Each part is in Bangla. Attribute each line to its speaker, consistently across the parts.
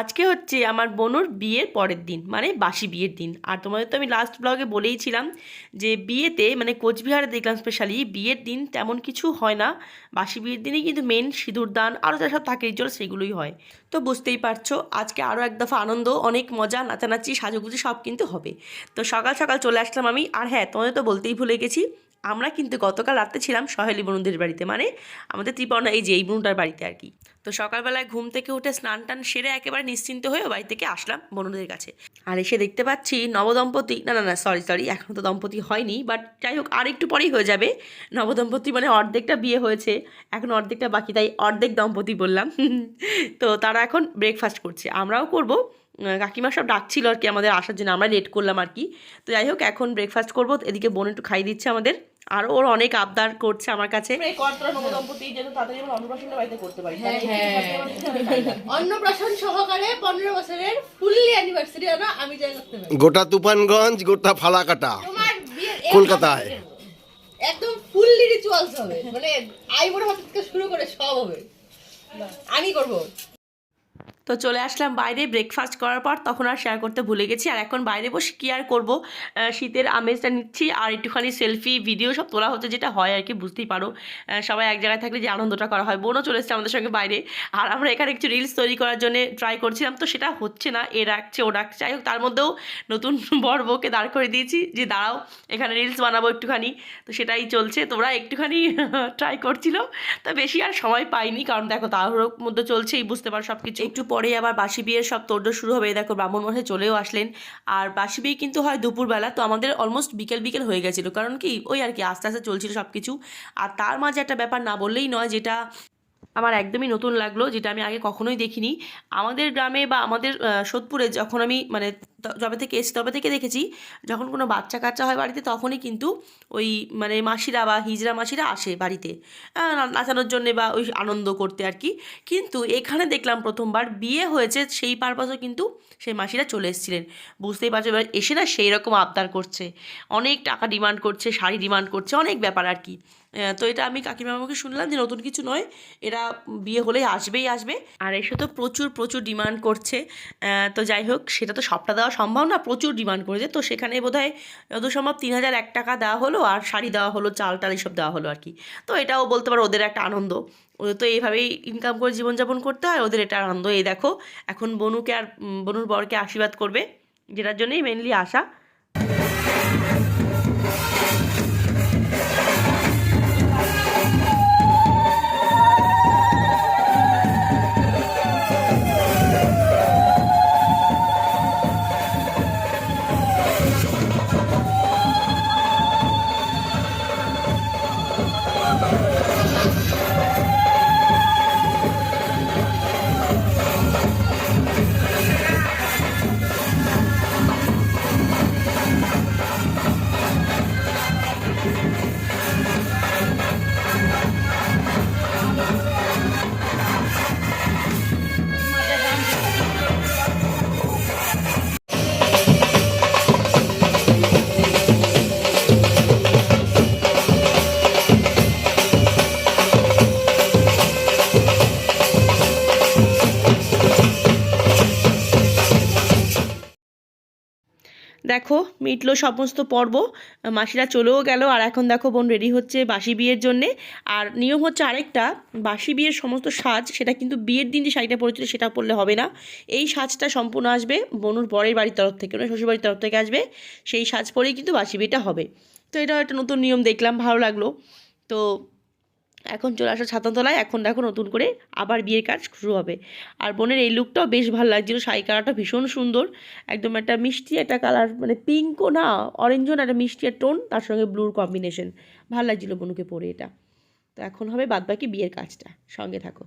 Speaker 1: আজকে হচ্ছে আমার বোনুর বিয়ের পরের দিন মানে বাসি বিয়ের দিন। আর তোমাদের তো আমি লাস্ট ব্লগে বলেইছিলাম যে বিয়েতে মানে কোচবিহারে দেখলাম স্পেশালি বিয়ের দিন তেমন কিছু হয় না। বাসি বিয়ের দিনই কিন্তু মেন সিঁদুর দান আরও যা সব থাকে রিচুয়াল সেগুলোই হয়। তো বুঝতেই পারছ, আজকে আরও এক দফা আনন্দ, অনেক মজা, নাচানাচি, সাজুগুজু সব কিন্তু হবে। তো সকাল সকাল চলে আসলাম আমি। আর হ্যাঁ তোমাদের তো বলতেই ভুলে গেছি আমরা কিন্তু গতকাল রাতে ছিলাম সহেলি বনুদের বাড়িতে মানে আমাদের ত্রিপর্ণা এই যে, এই বনুটার বাড়িতে আর কি। তো সকালবেলায় ঘুম থেকে উঠে স্নান টান সেরে একেবারে নিশ্চিন্ত হয়ে বাড়ি থেকে আসলাম বনুদের কাছে। আর এসে দেখতে পাচ্ছি নবদম্পতি, না না না সরি সরি এখনও তো দম্পতি হয়নি বাট যাই হোক, আর একটু পরেই হয়ে যাবে। নবদম্পতি মানে অর্ধেকটা বিয়ে হয়েছে, এখন অর্ধেকটা বাকি, তাই অর্ধেক দম্পতি বললাম। তো তারা এখন ব্রেকফাস্ট করছে, আমরাও করব। কাকিমা সব ডাকছিল আর কি আমাদের আসার জন্য আমরা লেট করলাম আর কি। তো যাই হোক এখন ব্রেকফাস্ট করব। এদিকে বোন একটু খাই দিচ্ছে আমাদের। আর ওর অনেক আবদার করছে আমার কাছে।
Speaker 2: অন্নপ্রাশন সহকারে পনেরো বছরের ফুললি অ্যানিভার্সারি আমি যাই করতে পারি।
Speaker 3: গোটা তুফানগঞ্জ গোটা ফালাকাটা।
Speaker 2: তোমার বিয়ের এক
Speaker 3: কলকাতায়।
Speaker 2: একদম ফুললি রিচুয়ালস হবে। মানে আইবুড়ো হাত থেকে শুরু করে সব হবে। আমি করব।
Speaker 1: তো চলে আসলাম বাইরে ব্রেকফাস্ট করার পর তখন আর শেয়ার করতে ভুলে গেছি। আর এখন বাইরে বসে কী আর করব? শীতের আমেজটা নিচ্ছি আর একটুখানি সেলফি ভিডিও সব তোলা হচ্ছে যেটা হয় আর কি, বুঝতেই পারো। সবাই এক জায়গায় থাকলে যে আনন্দটা করা হয়। বোনও চলে এসেছে আমাদের সঙ্গে বাইরে। আর আমরা এখানে একটু রিলস তৈরি করার জন্য ট্রাই করছিলাম, তো সেটা হচ্ছে না। এ রাখছে ও রাখছে যাই হোক, তার মধ্যেও নতুন বর বউকে দাঁড় করে দিয়েছি যে, দাঁড়াও, এখানে রিলস বানাবো একটুখানি। তো সেটাই চলছে। তোমরা একটুখানি ট্রাই করছিল, তো বেশি আর সময় পাইনি। কারণ দেখো, তাড়াহুড়োর মধ্যে চলছেই, বুঝতে পারো সব কিছু একটু পরেই আবার বাসি বিয়ের সব তোড়জোড় শুরু হবে। দেখো, ব্রাহ্মণ মশাই চলেও আসলেন। আর বাসি বিয়ে কিন্তু হয় দুপুরবেলা, তো আমাদের অলমোস্ট বিকেল বিকেল হয়ে গেছিল। কারণ কি, ওই আর কি, আস্তে আস্তে চলছিল সব কিছু আর তার মাঝে একটা ব্যাপার না বললেই নয়, যেটা আমার একদমই নতুন লাগল, যেটা আমি আগে কখনোই দেখিনি। আমাদের গ্রামে বা আমাদের সোদপুরে যখন আমি মানে যবে থেকে এসেছি তবে থেকে দেখেছি যখন কোনো বাচ্চা কাচ্চা হয় বাড়িতে তখনই কিন্তু ওই মানে মাসিরা বা হিজড়া মাসিরা আসে বাড়িতে। নাচানোর জন্যে বা ওই আনন্দ করতে আর কি। কিন্তু এখানে দেখলাম প্রথমবার বিয়ে হয়েছে সেই পারপাসও কিন্তু সেই মাসিরা চলে এসেছিলেন। বুঝতেই পারছ এবার এসে না সেই রকম আবদার করছে। অনেক টাকা ডিমান্ড করছে, শাড়ি ডিমান্ড করছে, অনেক ব্যাপার আর কি। তো এটা আমি কাকিমামাকে শুনলাম যে নতুন কিছু নয়, এরা বিয়ে হলেই আসবেই আসবে। আর এসে তো প্রচুর প্রচুর ডিমান্ড করছে। তো যাই হোক, সেটা তো সবটা দেওয়া সম্ভব না প্রচুর ডিমান্ড করেছে। তো সেখানে বোধহয় যত সম্ভব তিন হাজার এক টাকা দেওয়া হলো আর শাড়ি দেওয়া হলো, চাল টাল এসব দেওয়া হলো আর কি। তো এটাও বলতে পারো ওদের একটা আনন্দ। ওদের তো এইভাবেই ইনকাম করে জীবনযাপন করতে হয়, ওদের এটা আনন্দ। এই দেখো, এখন বনুকে আর বনুর বরকে আশীর্বাদ করবে, যেটার জন্যই মেনলি আসা দেখো, মিটলো সমস্ত পর্ব। মাসিরা চলেও গেল, আর এখন দেখো বোন রেডি হচ্ছে বাসি বিয়ের জন্যে। আর নিয়ম হচ্ছে আরেকটা, বাসি বিয়ের সমস্ত সাজ, সেটা কিন্তু বিয়ের দিন যে শাড়িটা পরেছিল সেটা পরলে হবে না। এই সাজটা সম্পূর্ণ আসবে বনুর বরের বাড়ির তরফ থেকে মানে শ্বশুরবাড়ির তরফ থেকে আসবে। সেই সাজ পরেই কিন্তু বাসি বিয়েটা হবে। তো এটা একটা নতুন নিয়ম দেখলাম, ভালো লাগল। তো এখন চলে আসা ছাতাতলায় এখন দেখো নতুন করে আবার বিয়ের কাজ শুরু হবে। আর বোনের এই লুকটাও বেশ ভালো লাগছিল শাড়ি কালারটা ভীষণ সুন্দর, একদম একটা মিষ্টি একটা কালার মানে পিঙ্কও না অরেঞ্জও না, একটা মিষ্টি আর টোন তার সঙ্গে ব্লুর কম্বিনেশন ভালো লাগছিল বোনকে পরে এটা। তো এখন হবে বাদবাকি বিয়ের কাজটা, সঙ্গে থাকো।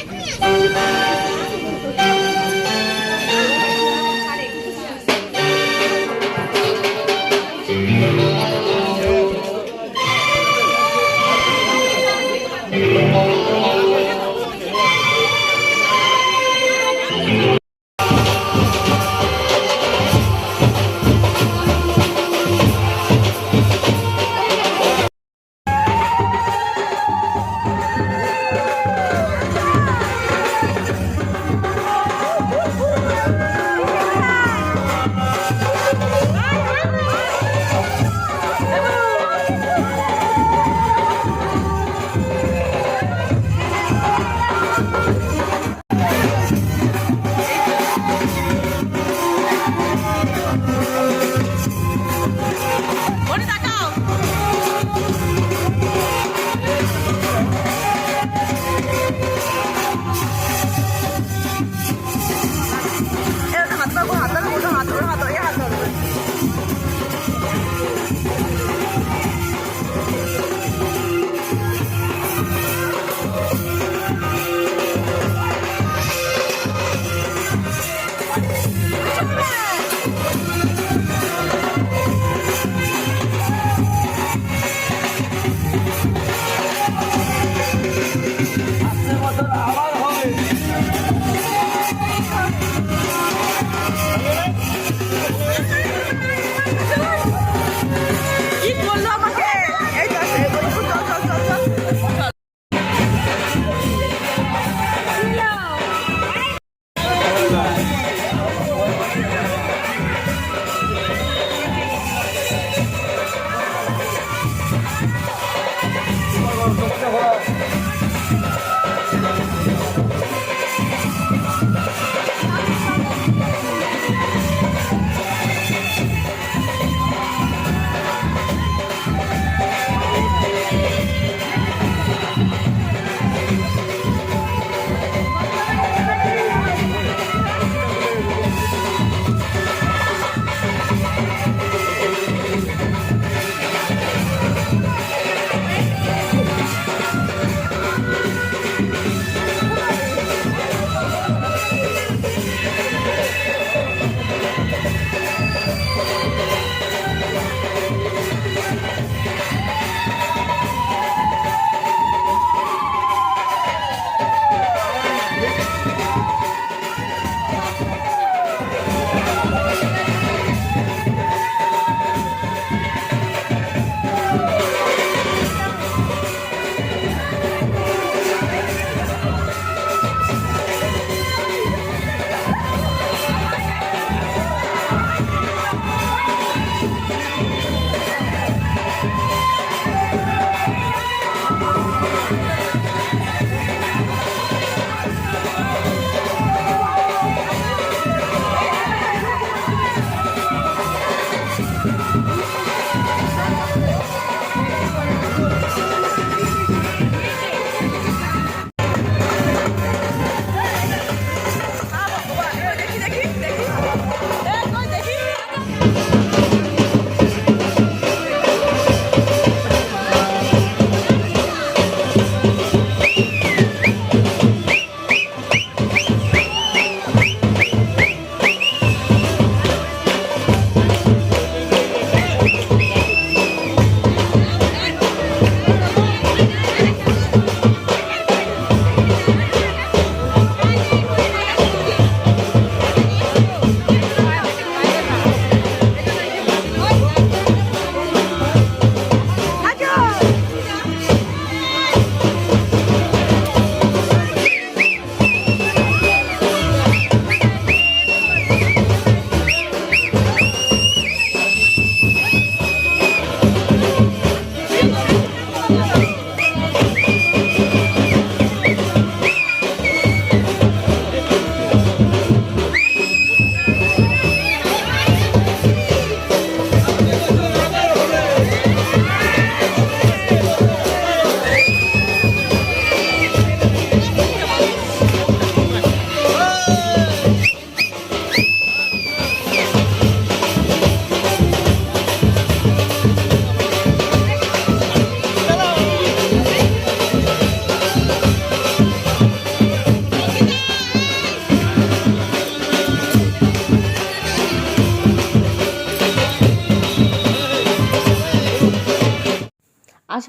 Speaker 1: আমি আসব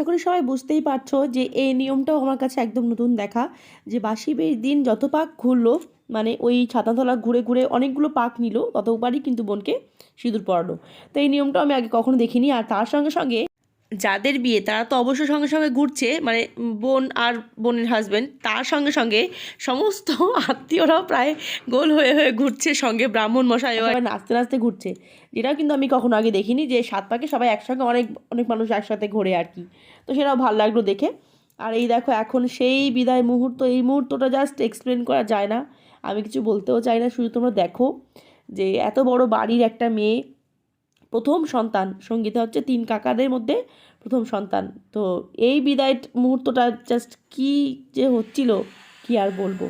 Speaker 1: আশা করি সবাই বুঝতেই পারছ যে এই নিয়মটাও আমার কাছে একদম নতুন দেখা, যে বাসি দিন যত পাক ঘুরলো মানে ওই ছাতাতলা ঘুরে ঘুরে অনেকগুলো পাক নিল ততবারই কিন্তু বোনকে সিঁদুর পরালো। তো এই নিয়মটাও আমি আগে কখনো দেখিনি আর তার সঙ্গে সঙ্গে যাদের বিয়ে, তারা তো অবশ্যই সঙ্গে সঙ্গে ঘুরছে মানে বোন আর বোনের হাজব্যান্ড তার সঙ্গে সঙ্গে সমস্ত আত্মীয়রাও প্রায় গোল হয়ে হয়ে ঘুরছে সঙ্গে ব্রাহ্মণ মশাই নাচতে নাচতে ঘুরছে। যেটাও কিন্তু আমি কখনো আগে দেখিনি যে সাত পাকে সবাই একসঙ্গে অনেক অনেক মানুষ একসাথে ঘোরে আর কি। তো সেটাও ভালো লাগল দেখে। আর এই দেখো, এখন সেই বিদায় মুহূর্ত, এই মুহূর্তটা জাস্ট এক্সপ্লেন করা যায় না। আমি কিছু বলতেও চাই না, শুধু তোমরা দেখো যে এত বড় বাড়ির একটা মেয়ে, প্রথম সন্তান, সঙ্গীতা হচ্ছে তিন কাকাদের মধ্যে প্রথম সন্তান। তো এই বিদায় মুহূর্তটা জাস্ট কি যে হচ্ছিল, কি আর বলব?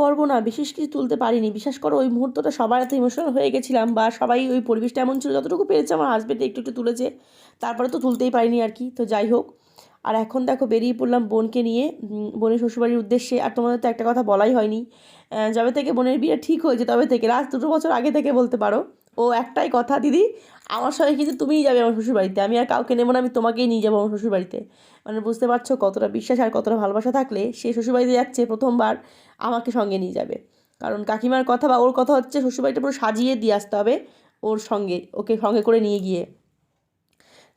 Speaker 1: পর্ব না, বিশেষ কিছু তুলতে পারিনি। বিশ্বাস করো, ওই মুহূর্তটা সবার এত ইমোশনাল হয়ে গেছিলাম বা সবাই ওই পরিবেশটা এমন ছিল, যতটুকু পেরেছে আমার হাজব্যান্ড একটু একটু তুলেছে। তারপরে তো তুলতেই পারিনি আর কি, তো যাই হোক। আর এখন দেখো, বেরিয়ে পড়লাম বোনকে নিয়ে বোনের শ্বশুরবাড়ির উদ্দেশ্যে। আর তোমাদের তো একটা কথা বলাই হয়নি। যবে থেকে বোনের বিয়ে ঠিক হয়েছে তবে থেকে লাস্ট দুটো বছর আগে থেকে বলতে পারো। ও একটাই কথা, দিদি আমার সঙ্গে কিন্তু তুমিই যাবে আমার শ্বশুরবাড়িতে। আমি আর কাউকে নেব না, আমি তোমাকেই নিয়ে যাব আমার শ্বশুরবাড়িতে। মানে বুঝতে পারছ কতটা বিশ্বাস আর কতটা ভালোবাসা থাকলে সে শ্বশুরবাড়িতে যাচ্ছে প্রথমবার আমাকে সঙ্গে নিয়ে যাবে। কারণ কাকিমার কথা বা ওর কথা হচ্ছে শ্বশুরবাড়িটা পুরো সাজিয়ে দিয়ে আসতে হবে ওর সঙ্গে, ওকে সঙ্গে করে নিয়ে গিয়ে।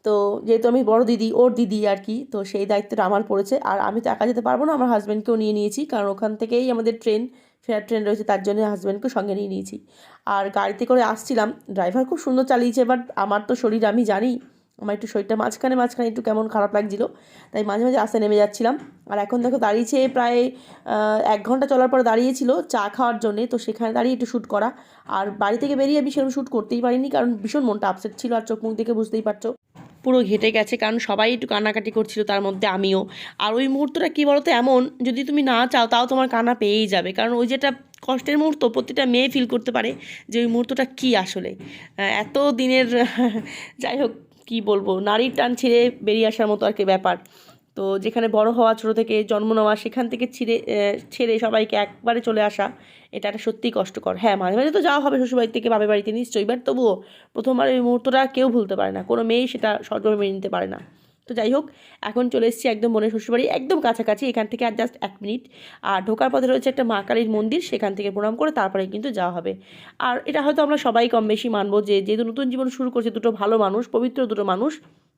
Speaker 1: তো যেহেতু আমি বড় দিদি, ওর দিদি আর কি, তো সেই দায়িত্বটা আমার পড়েছে। আর আমি তো একা যেতে পারব না, আমার হাজব্যান্ডকেও নিয়ে নিয়েছি। কারণ ওখান থেকেই আমাদের ট্রেন ফেয়ার ট্রেন রয়েছে, তার জন্য হাজব্যান্ডকে সঙ্গে নিয়ে নিয়েছি। আর গাড়িতে করে আসছিলাম ড্রাইভার খুব সুন্দর চালিয়েছে বাট আমার তো শরীর আমি জানি, আমার একটু শরীরটা মাঝখানে মাঝখানে একটু কেমন খারাপ লাগছিল, তাই মাঝে মাঝে আস্তে নেমে যাচ্ছিলাম। আর এখন দেখো দাঁড়িয়েছে প্রায় এক ঘণ্টা চলার পর দাঁড়িয়েছিল চা খাওয়ার জন্যে, তো সেখানে দাঁড়িয়ে একটু শ্যুট করা। আর বাড়ি থেকে বেরিয়ে আমি সেরকম শ্যুট করতেই পারিনি, কারণ ভীষণ মনটা আপসেট ছিল, আর চোখ মুখ দেখে বুঝতেই পারছ। পুরো ঘেটে গেছে, কারণ সবাই একটু কান্নাকাটি করছিল তার মধ্যে আমিও। আর ওই মুহূর্তটা কী বলতো, এমন, যদি তুমি না চাও তাও তোমার কান্না পেয়েই যাবে। কারণ ওই যেটা কষ্টের মুহূর্ত, প্রতিটা মেয়ে ফিল করতে পারে যে ওই মুহূর্তটা কী আসলে। এত দিনের, যাই হোক, কী বলব, নারীর টান ছিঁড়ে বেরিয়ে আসার মতো আর কি ব্যাপার। তো যেখানে বড় হওয়া, ছোটো থেকে জন্ম নেওয়া, সেখান থেকে ছিঁড়ে ছেড়ে সবাইকে একবারে চলে আসা, এটা একটা সত্যিই কষ্টকর। হ্যাঁ মাঝে মাঝে তো যাওয়া হবে শ্বশুরবাড়ি থেকে, বাপের বাড়িতে নিশ্চয়ই বাট তবুও প্রথমবার এই মুহূর্তটা কেউ ভুলতে পারে না। কোনো মেয়েই সেটা সজমে মেনে নিতে পারে না। তো যাই হোক, এখন চলে এসেছি একদম বোনের শ্বশুরবাড়ি, একদম কাছাকাছি, এখান থেকে আর জাস্ট এক মিনিট। আর ঢোকার পথে রয়েছে একটা মা কালীর মন্দির, সেখান থেকে প্রণাম করে তারপরে কিন্তু যাওয়া হবে। আর এটা হয়তো আমরা সবাই কম বেশি মানবো যে, যেহেতু নতুন জীবন শুরু করছে দুটো ভালো মানুষ, পবিত্র দুটো মানুষ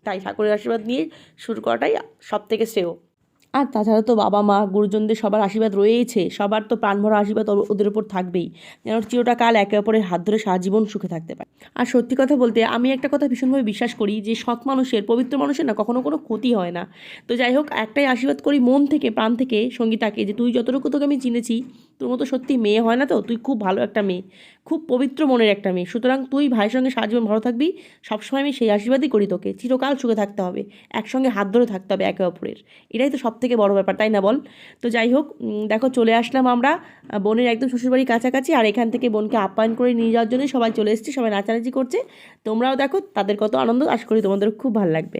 Speaker 1: তাই ঠাকুরের আশীর্বাদ নিয়ে শুরু করাটাই সব থেকে শ্রেয়। আর তাছাড়া তো বাবা, মা, গুরুজনদের সবার আশীর্বাদ রয়েছে সবার তো প্রাণভরা আশীর্বাদ ওদের উপর থাকবেই, যেন চিরটা কাল একে অপরের হাত ধরে সারা জীবন সুখে থাকতে পারে। আর সত্যি কথা বলতে আমি একটা কথা ভীষণভাবে বিশ্বাস করি যে সৎ মানুষের, পবিত্র মানুষের না কখনো কোনো ক্ষতি হয় না। তো যাই হোক, একটাই আশীর্বাদ করি মন থেকে, প্রাণ থেকে সঙ্গীতাকে যে তুই যতটুকু তোকে আমি চিনেছি তোর মতো সত্যি মেয়ে হয় না তো? তুই খুব ভালো একটা মেয়ে। খুব পবিত্র মনের একটা মেয়ে। সুতরাং তুই ভাইয়ের সঙ্গে সারা জীবন ভালো থাকবি। সবসময় আমি সেই আশীর্বাদই করি তোকে। চিরকাল সুখে থাকতে হবে। একসঙ্গে হাত ধরে থাকতে হবে একে অপরের। এটাই তো সব থেকে বড় ব্যাপার, তাই না বল? তো যাই হোক দেখো চলে আসলাম আমরা বোনের একদম শ্বশুরবাড়ির কাছাকাছি। আর এখান থেকে বোনকে আপ্যায়ন করে নিয়ে যাওয়ার জন্য সবাই চলে এসেছে, সবাই নাচানাচি করছে। তোমরাও দেখো, তাদের কত আনন্দ। আশা করি তোমাদের খুব ভালো লাগবে।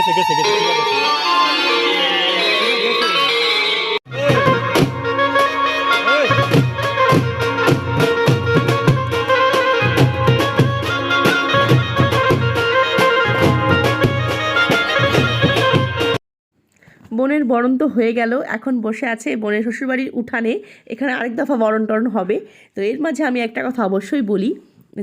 Speaker 4: গেছে গেছে গেছে।
Speaker 1: বোনের বরণ তো হয়ে গেল, এখন বসে আছে বোনের শ্বশুরবাড়ির উঠানে, এখানে আরেক দফা বরণ টরণ হবে তো এর মাঝে আমি একটা কথা অবশ্যই বলি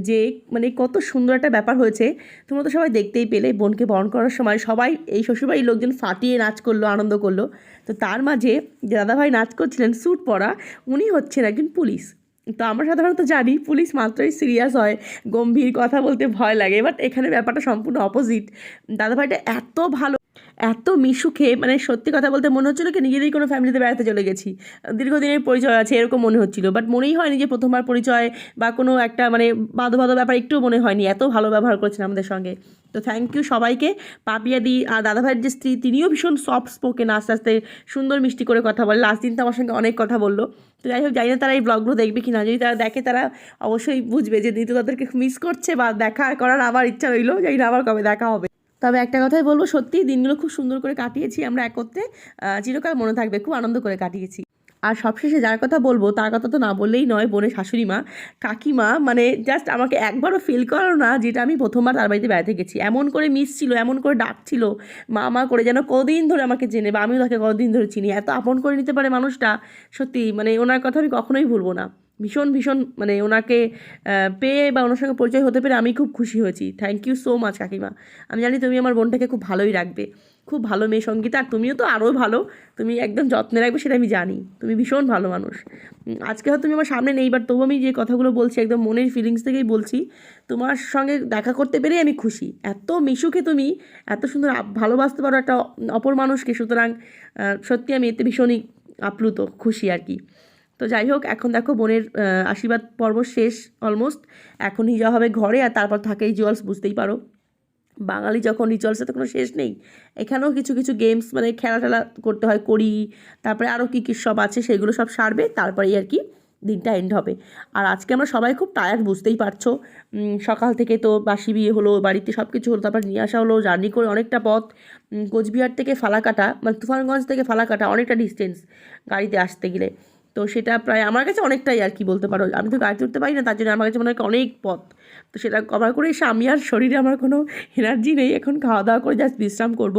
Speaker 1: যে মানে কত সুন্দর একটা ব্যাপার হয়েছে, তোমরা তো সবাই দেখতেই পেলে বোনকে বরণ করার সময় সবাই, এই শ্বশুরবাড়ির লোকজন ফাটিয়ে নাচ করল, আনন্দ করল। তো তার মাঝে যে দাদাভাই নাচ করছিলেন, স্যুট পরা, উনি হচ্ছেন একজন পুলিশ। তো আমরা সাধারণত জানি পুলিশ মাত্রই সিরিয়াস হয়, গম্ভীর কথা বলতে ভয় লাগে, বাট এখানে ব্যাপারটা সম্পূর্ণ অপোজিট দাদাভাইটা এত ভালো এত মিশুকে মানে সত্যি কথা বলতে মনে হচ্ছিল কি নিজেরই কোনো ফ্যামিলিতে বেড়াতে চলে গেছি। দীর্ঘদিনের পরিচয় আছে, এরকম মনে হচ্ছিল। বাট মনেই হয়নি যে প্রথমবার পরিচয় বা কোনো একটা মানে বাঁধো বাঁধো ব্যাপার একটুও মনে হয়নি। এত ভালো ব্যবহার করেছেন আমাদের সঙ্গে। তো থ্যাংক ইউ সবাইকে। পাপিয়া দি আর দাদাভাইয়ের যে স্ত্রী, তিনিও ভীষণ সফট স্পোকেন আস্তে আস্তে সুন্দর মিষ্টি করে কথা বলে। লাস্ট দিন তো আমার সঙ্গে অনেক কথা বলল। তো যাই হোক, জানি না তারা এই ব্লগগুলো দেখবে কি না যদি তারা দেখে, তারা অবশ্যই বুঝবে যে নিতু তাদেরকে মিস করছে বা দেখা করার আবার ইচ্ছা রইল। জানি না আবার কবে দেখা হবে। তবে একটা কথাই বলব সত্যি দিনগুলো খুব সুন্দর করে কাটিয়েছি আমরা একত্রে। চিরকাল মনে থাকবে, খুব আনন্দ করে কাটিয়েছি। আর সবশেষে যার কথা বলব, তার কথা তো না বললেই নয়, বোনের শাশুড়ি মা, কাকিমা মানে জাস্ট আমাকে একবারও ফিল করো না যেটা আমি প্রথমবার তার বাড়িতে বেড়াতে গেছি। এমন করে মিস ছিল এমন করে ডাকছিল, মা মা করে যেন কদিন ধরে আমাকে জেনে বা আমিও তাকে কদিন ধরে চিনি। এত আপন করে নিতে পারে মানুষটা সত্যি মানে ওনার কথা আমি কখনোই ভুলবো না। ভীষণ ভীষণ মানে ওনাকে পেয়ে বা ওনার সঙ্গে পরিচয় হতে পেরে আমি খুব খুশি হয়েছি। থ্যাংক ইউ সো মাচ কাকিমা। আমি জানি তুমি আমার বোনটাকে খুব ভালোই রাখবে। খুব ভালো মেয়ে সঙ্গীতা, আর তুমিও তো আরও ভালো। তুমি একদম যত্নে রাখবে সেটা আমি জানি। তুমি ভীষণ ভালো মানুষ। আজকে হয়তো তুমি আমার সামনে নেই বাট তবু আমি যে কথাগুলো বলছি, একদম মনের ফিলিংস থেকেই বলছি, তোমার সঙ্গে দেখা করতে পেরেই আমি খুশি। এত মিশুকে তুমি, এত সুন্দর ভালোবাসতে পারো একটা অপর মানুষকে, সুতরাং সত্যি আমি এতে ভীষণই আপ্লুত, খুশি আর কি। তো যাই হোক, এখন দেখো বোনের আশীর্বাদ পর্ব শেষ অলমোস্ট এখনই যাওয়া হবে ঘরে আর তারপর থাকে এই জুয়েলস বুঝতেই পারো। বাঙালি যখন রিচুয়ালসে তো কোনো শেষ নেই, এখানেও কিছু কিছু গেমস মানে খেলা টেলা করতে হয় করি তারপরে আরও কী কী সব আছে সেগুলো সব সারবে, তারপরেই আর কি দিনটা এন্ড হবে। আর আজকে আমরা সবাই খুব টায়ার্ড বুঝতেই পারছ। সকাল থেকে তো বাসি বিয়ে হলো, বাড়িতে সব কিছু হলো, তারপর নিয়ে আসা হলো জার্নি করে অনেকটা পথ। কোচবিহার থেকে ফালাকাটা মানে তুফানগঞ্জ থেকে ফালাকাটা অনেকটা ডিস্টেন্স গাড়িতে আসতে গেলে। তো সেটা প্রায় আমার কাছে অনেকটাই আর কি বলতে পারো। আমি তো গাড়ি উঠতে পারি না, তার জন্য আমার কাছে মনে হয় অনেক পথ। তো সেটা কভার করে এসে আমি আর শরীরে আমার কোনো এনার্জি নেই, এখন খাওয়া দাওয়া করে জাস্ট বিশ্রাম করব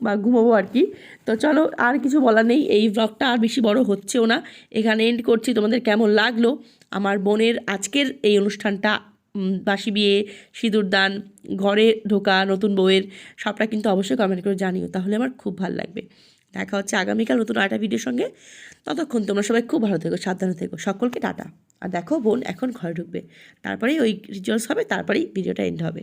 Speaker 1: বা ঘুমোবো আর কি। তো চলো, আর কিছু বলার নেই, এই ব্লগটা আর বেশি বড় হচ্ছেও না। এখানে এন্ড করছি, তোমাদের কেমন লাগল? আমার বোনের আজকের এই অনুষ্ঠানটা বাসি বিয়ে সিঁদুরদান ঘরে ঢোকা, নতুন বউয়ের, সবটা কিন্তু অবশ্যই কমেন্ট করে জানিও, তাহলে আমার খুব ভালো লাগবে। দেখা হচ্ছে আগামীকাল নতুন আরেকটা ভিডিওর সঙ্গে। ততক্ষণ তোমরা সবাই খুব ভালো থেকো, সাবধানে থেকো। সকলকে টাটা। আর দেখো বোন এখন ঘরে ঢুকবে। তারপরেই ওই রিচুয়ালস হবে, তারপরেই ভিডিওটা এন্ড হবে।